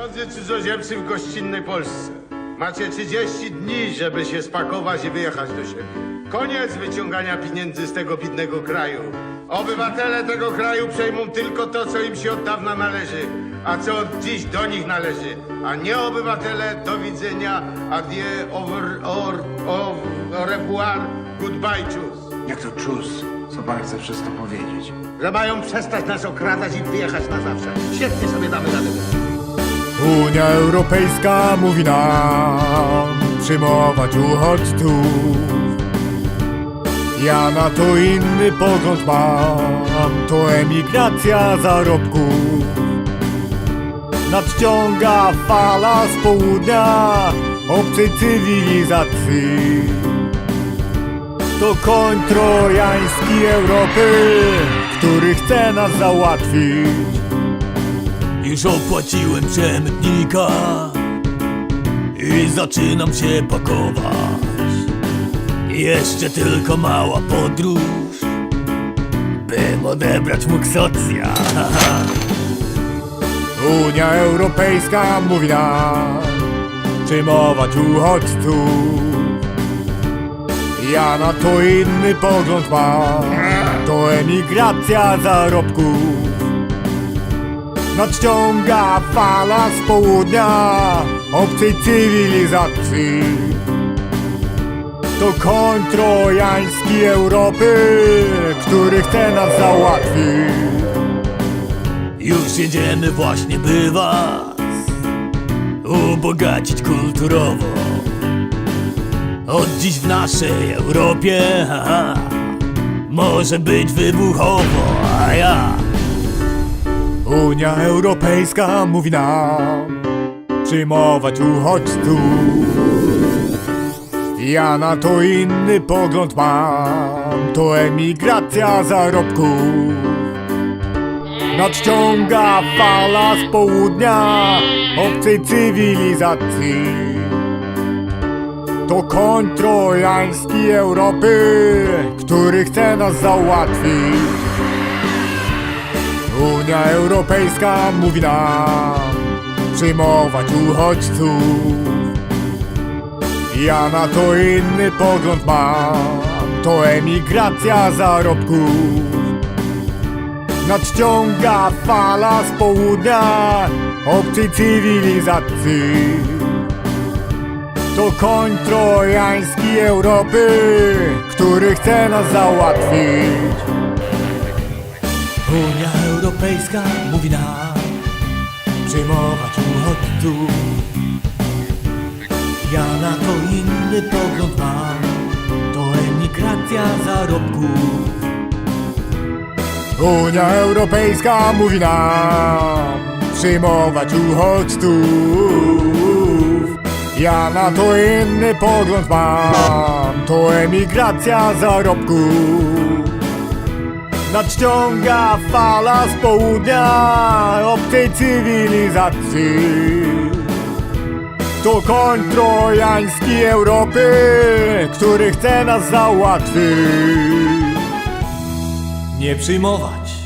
Drodzy cudzoziemcy w gościnnej Polsce, macie 30 dni, żeby się spakować i wyjechać do siebie. Koniec wyciągania pieniędzy z tego bidnego kraju. Obywatele tego kraju przejmą tylko to, co im się od dawna należy, a co od dziś do nich należy. A nie obywatele, do widzenia, adieu, over, or, or, au revoir, goodbye, choose. Jak to czuz? Co pan chce przez to powiedzieć? Że mają przestać nas okradać i wyjechać na zawsze. Świetnie sobie damy radę. Unia Europejska mówi nam przyjmować uchodźców. Ja na to inny pogląd mam, to emigracja zarobków. Nadciąga fala z południa obcej cywilizacji. To koń trojański Europy, który chce nas załatwić. Już opłaciłem przemytnika i zaczynam się pakować. Jeszcze tylko mała podróż, bym odebrać mógł socja. Unia Europejska mówi nam przyjmować uchodźców. Ja na to inny pogląd mam, to emigracja zarobków. Nadciąga fala z południa obcej cywilizacji. To koń trojański Europy, który chce nas załatwić. Już jedziemy właśnie by was ubogacić kulturowo. Od dziś w naszej Europie haha, może być wybuchowo, a ja Unia Europejska mówi nam przyjmować uchodźców. Ja na to inny pogląd mam, to emigracja zarobków. Nadciąga fala z południa obcej cywilizacji. To koń trojański Europy, który chce nas załatwić. Unia Europejska mówi nam przyjmować uchodźców. Ja na to inny pogląd mam, to emigracja zarobków. Nadciąga fala z południa obcej cywilizacji. To koń trojański Europy, który chce nas załatwić. Unia Europejska mówi nam przyjmować uchodźców. Ja na to inny pogląd mam, to emigracja zarobków. Unia Europejska mówi nam przyjmować uchodźców. Ja na to inny pogląd mam, to emigracja zarobków. Nadciąga fala z południa obcej cywilizacji. To koń trojański Europy, który chce nas załatwić. Nie przyjmować